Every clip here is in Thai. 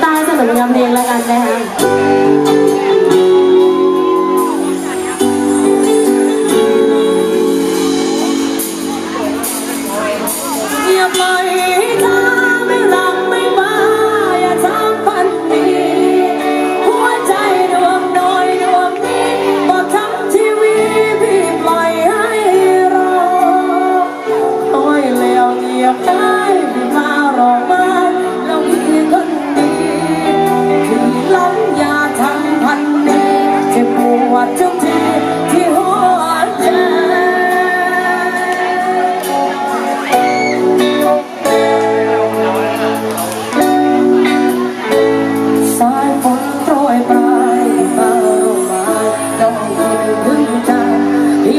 ใต้สนุกยำเพลงแล้วกันนะคะ สายฝนโปรยปลายมาลงด้องมีพึ่ง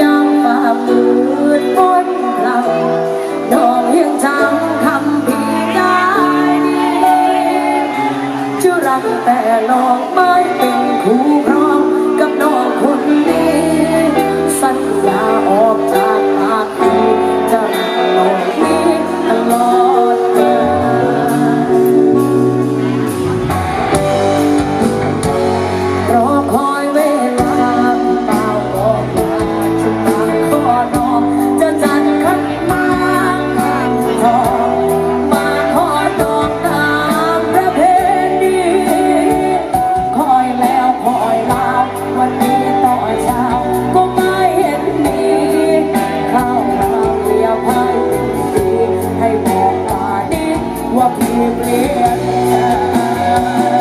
ยามฟ้ามืดฝนเราดอกยังจำคำพีได้จะรักแต่ลองไม่เป็น Obrigada. time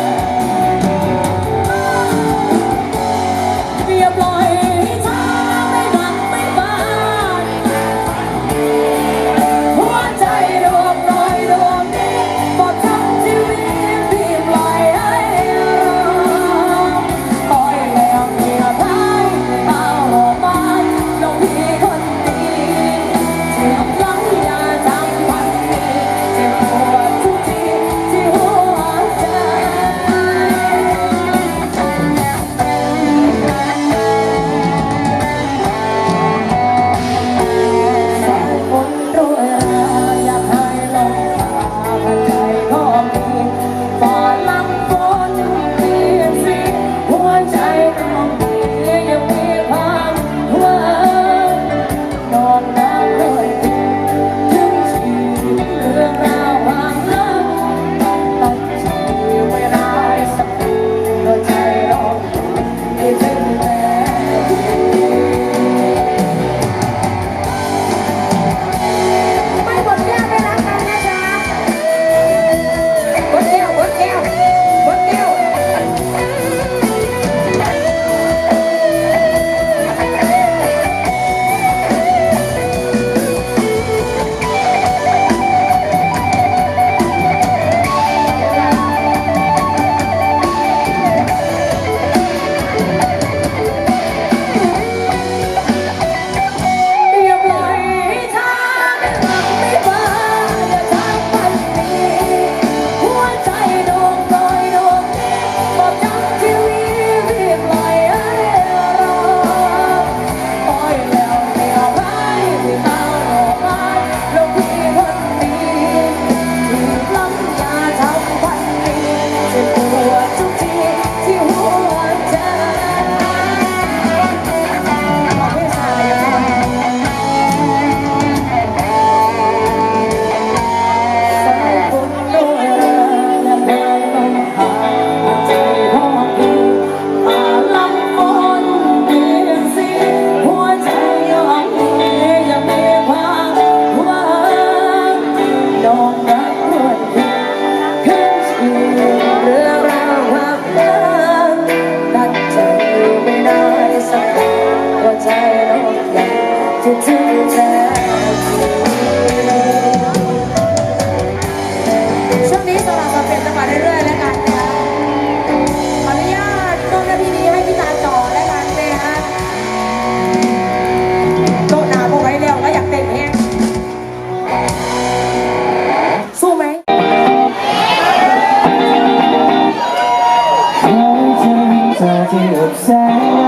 ธอที่อบแส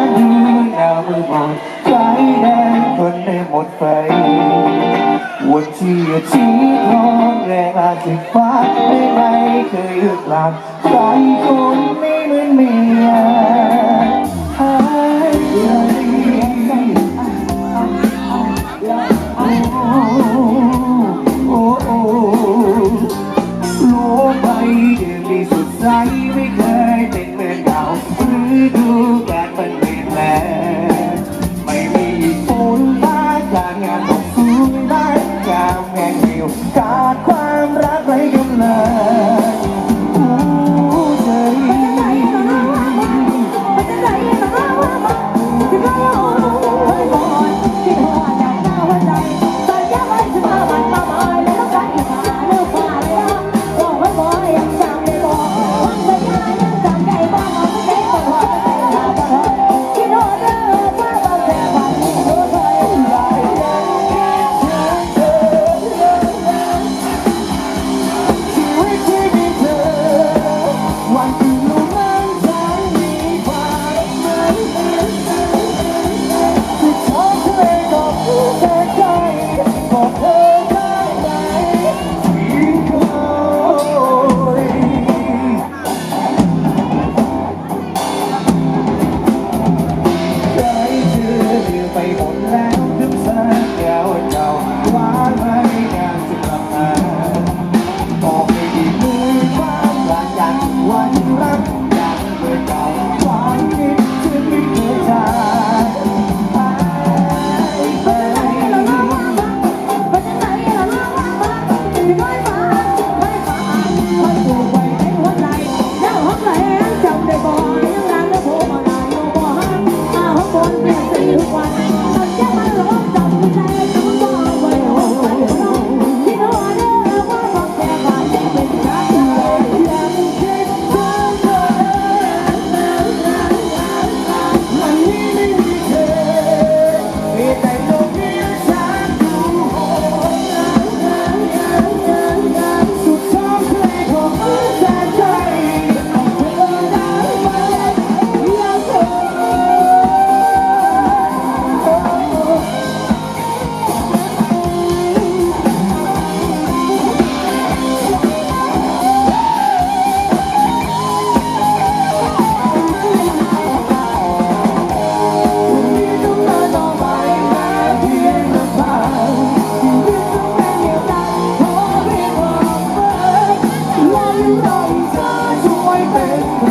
งดูดาวมือมองไฟแดงคนได้หมดไฟวันที่อาทิตย์ทองแรงอาทิตฟ้าไม่ไม่เคยหยุดหลับไฟคนไม่เหมือนเมีย 梅花。 เธอช่วยเป็น